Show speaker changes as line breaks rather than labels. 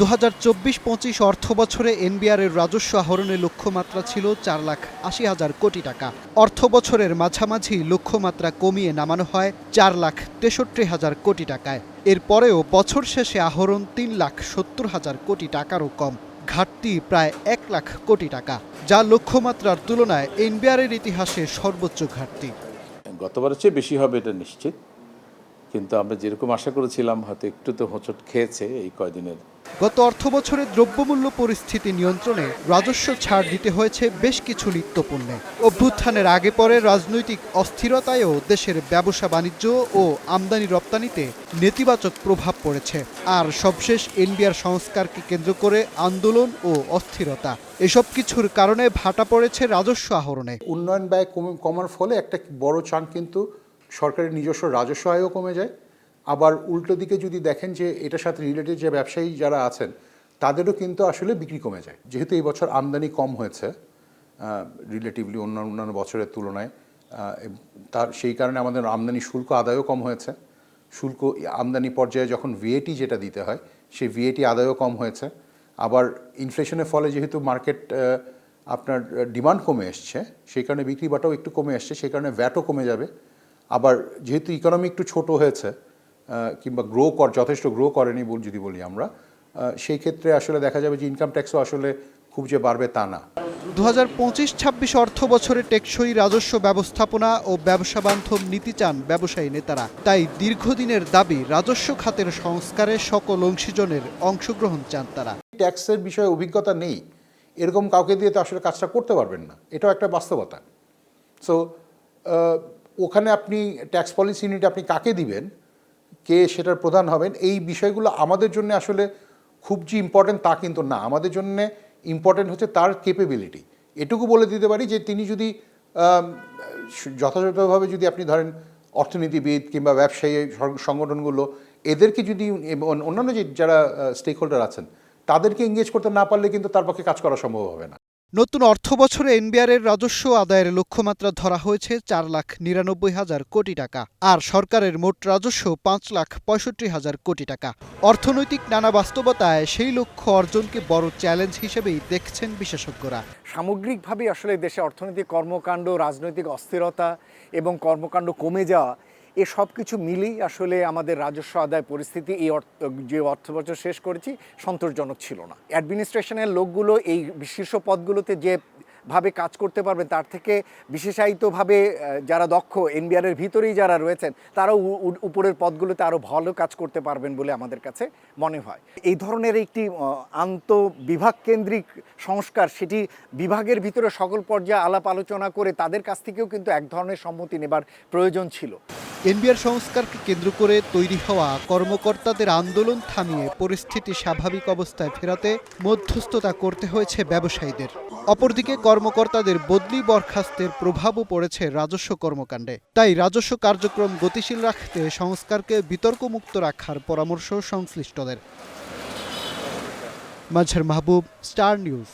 দু হাজার চব্বিশ পঁচিশ অর্থ বছরে এনবিআরের রাজস্ব আহরণের লক্ষ্যমাত্রা ছিল চার লাখ আশি হাজার কোটি টাকা। অর্থ বছরের মাঝামাঝি লক্ষ্যমাত্রা কমিয়ে নামানো হয় চার লাখ তেষট্টি হাজার কোটি টাকায়। এরপরেও বছর শেষে আহরণ তিন লাখ সত্তর হাজার কোটি টাকারও কম। ঘাটতি প্রায় এক লাখ কোটি টাকা, যা লক্ষ্যমাত্রার তুলনায় এনবিআরের ইতিহাসে সর্বোচ্চ ঘাটতি।
গতবারের চেয়ে বেশি হবে এটা নিশ্চিত, কিন্তু আমরা যেরকম আশা করেছিলাম, হয়তো একটু তো হোঁচট খেয়েছে এই কয়দিনের
গত অর্থ বছরে দ্রব্যমূল্য পরিস্থিতি নিয়ন্ত্রণে রাজস্ব ছাড় দিতে হয়েছে বেশ কিছু নিত্যপণ্যে। অভ্যুত্থানের আগে পরে রাজনৈতিক অস্থিরতায়ও দেশের ব্যবসা বাণিজ্য ও আমদানি রপ্তানিতে নেতিবাচক প্রভাব পড়েছে। আর সবশেষ এনবিআর সংস্কারকে কেন্দ্র করে আন্দোলন ও অস্থিরতা। এসব কিছুর কারণে ভাটা পড়েছে রাজস্ব আহরণে।
উন্নয়ন ব্যয় কমার ফলে একটা বড় চাঙ্ক কিন্তু সরকারের নিজস্ব রাজস্ব আয়ও কমে যায়। আবার উল্টো দিকে যদি দেখেন যে এটার সাথে রিলেটেড যে ব্যবসায়ী যারা আছেন, তাদেরও কিন্তু আসলে বিক্রি কমে যায়। যেহেতু এই বছর আমদানি কম হয়েছে রিলেটিভলি অন্য অন্যান্য বছরের তুলনায় তার সেই কারণে আমাদের আমদানি শুল্ক আদায়ও কম হয়েছে। শুল্ক আমদানি পর্যায়ে যখন ভিএটি যেটা দিতে হয়, সেই ভিএটি আদায়ও কম হয়েছে। আবার ইনফ্লেশনের ফলে যেহেতু মার্কেট আপনার ডিমান্ড কমে এসছে, সেই কারণে বিক্রি বাটাও একটু কমে এসছে, সেই কারণে ভ্যাটও কমে যাবে। আবার যেহেতু ইকোনমি একটু ছোট হয়েছে কিংবা গ্রো কর যথেষ্ট গ্রো করেনি বল যদি বলি আমরা সেই ক্ষেত্রে আসলে দেখা যাবে যে ইনকাম ট্যাক্সও আসলে খুব যে বাড়বে তা না।
দু হাজার পঁচিশ ছাব্বিশ অর্থ বছরে টেকসই রাজস্ব ব্যবস্থাপনা ও ব্যবসা বান্ধব নীতি চান ব্যবসায়ী নেতারা। তাই দীর্ঘদিনের দাবি রাজস্ব খাতের সংস্কারে সকল অংশীজনের অংশগ্রহণ চান তারা।
ট্যাক্সের বিষয়ে অভিজ্ঞতা নেই। এরকম কাউকে দিয়ে তো আসলে কাজটা করতে পারবেন না। এটাও একটা বাস্তবতা। সো ওখানে আপনি ট্যাক্স পলিসি ইউনিট আপনি কাকে দিবেন? কে সেটার প্রধান হবেন, এই বিষয়গুলো আমাদের জন্য আসলে খুব যে ইম্পর্টেন্ট তা কিন্তু না। আমাদের জন্য ইম্পর্টেন্ট হচ্ছে তার কেপেবিলিটি এটুকু বলে দিতে পারি যে তিনি যদি যথাযথভাবে যদি আপনি ধরেন অর্থনীতিবিদ কিংবা ব্যবসায়ী সংগঠনগুলো, এদেরকে যদি অন্যান্য যে যারা স্টেক হোল্ডার আছেন, তাদেরকে এঙ্গেজ করতে না পারলে কিন্তু তার পক্ষে কাজ করা সম্ভব হবে না।
নতুন অর্থ বছরে এনবিআরের রাজস্ব আদায়ের লক্ষ্যমাত্রা ধরা হয়েছে চার লাখ নিরানব্বই হাজার কোটি টাকা, আর সরকারের মোট রাজস্ব পাঁচ লাখ পঁয়ষট্টি হাজার কোটি টাকা। অর্থনৈতিক নানা বাস্তবতায় সেই লক্ষ্য অর্জনকে বড় চ্যালেঞ্জ হিসেবেই দেখছেন বিশেষজ্ঞরা।
সামগ্রিকভাবে আসলে দেশে অর্থনৈতিক কর্মকাণ্ড, রাজনৈতিক অস্থিরতা এবং কর্মকাণ্ড কমে যাওয়া এ সব কিছু মিলেই আসলে আমাদের রাজস্ব আদায় পরিস্থিতি, এই যে অর্থ বছর শেষ করেছি, সন্তোষজনক ছিল না। অ্যাডমিনিস্ট্রেশনের লোকগুলো এই শীর্ষ পদগুলোতে যে ভাবে কাজ করতে পারবেন, তার থেকে বিশেষায়িতভাবে যারা দক্ষ এনবিআরের ভিতরেই যারা রয়েছেন, তারাও উপরের পদগুলোতে আরও ভালো কাজ করতে পারবেন বলে আমাদের কাছে মনে হয়। এই ধরনের একটি আন্ত বিভাগ কেন্দ্রিক সংস্কার, সেটি বিভাগের ভিতরে সকল পর্যায়ে আলাপ আলোচনা করে তাদের কাছ থেকেও কিন্তু এক ধরনের সম্মতি নেবার প্রয়োজন ছিল।
এনবিআর সংস্কারকে কেন্দ্র করে তৈরি হওয়া কর্মকর্তাদের আন্দোলন থামিয়ে পরিস্থিতি স্বাভাবিক অবস্থায় ফেরাতে মধ্যস্থতা করতে হয়েছে ব্যবসায়ীদের। অপরদিকে কর্মকর্তাদের বদলি বরখাস্তের প্রভাবও পড়েছে রাজস্ব কর্মকাণ্ডে। তাই রাজস্ব কার্যক্রম গতিশীল রাখতে সংস্কারকে বিতর্কমুক্ত রাখার পরামর্শ সংশ্লিষ্টদের। মাঝের মাহবুব, স্টার নিউজ।